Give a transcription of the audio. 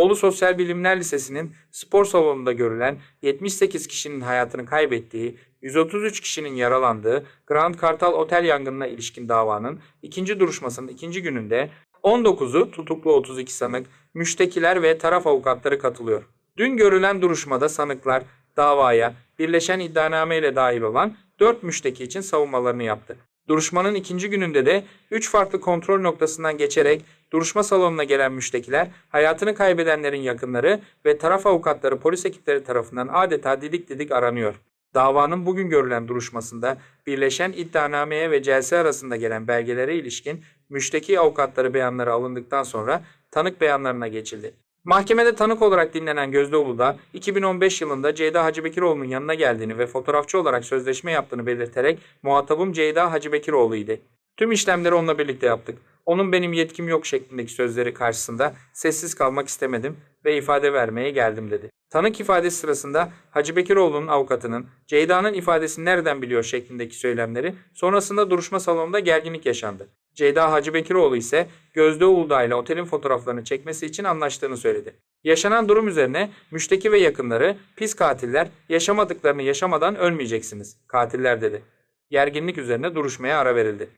Bolu Sosyal Bilimler Lisesi'nin spor salonunda görülen 78 kişinin hayatını kaybettiği, 133 kişinin yaralandığı Grand Kartal Otel yangınına ilişkin davanın ikinci duruşmasının ikinci gününde 19'u tutuklu 32 sanık, müştekiler ve taraf avukatları katılıyor. Dün görülen duruşmada sanıklar davaya birleşen iddianame ile dahil olan 4 müşteki için savunmalarını yaptı. Duruşmanın ikinci gününde de 3 farklı kontrol noktasından geçerek duruşma salonuna gelen müştekiler, hayatını kaybedenlerin yakınları ve taraf avukatları polis ekipleri tarafından adeta didik didik aranıyor. Davanın bugün görülen duruşmasında birleşen iddianameye ve celse arasında gelen belgelere ilişkin müşteki avukatları beyanları alındıktan sonra tanık beyanlarına geçildi. Mahkemede tanık olarak dinlenen Gözde Uludağ, 2015 yılında Ceyda Hacıbekiroğlu'nun yanına geldiğini ve fotoğrafçı olarak sözleşme yaptığını belirterek muhatabım Ceyda Hacıbekiroğlu idi. Tüm işlemleri onunla birlikte yaptık. Onun benim yetkim yok şeklindeki sözleri karşısında sessiz kalmak istemedim ve ifade vermeye geldim dedi. Tanık ifadesi sırasında Hacı Bekiroğlu'nun avukatının Ceyda'nın ifadesini nereden biliyor şeklindeki söylemleri sonrasında duruşma salonunda gerginlik yaşandı. Ceyda Hacı Bekiroğlu ise Gözde Uludağ ile otelin fotoğraflarını çekmesi için anlaştığını söyledi. Yaşanan durum üzerine müşteki ve yakınları pis katiller yaşamadıklarını yaşamadan ölmeyeceksiniz katiller dedi. Gerginlik üzerine duruşmaya ara verildi.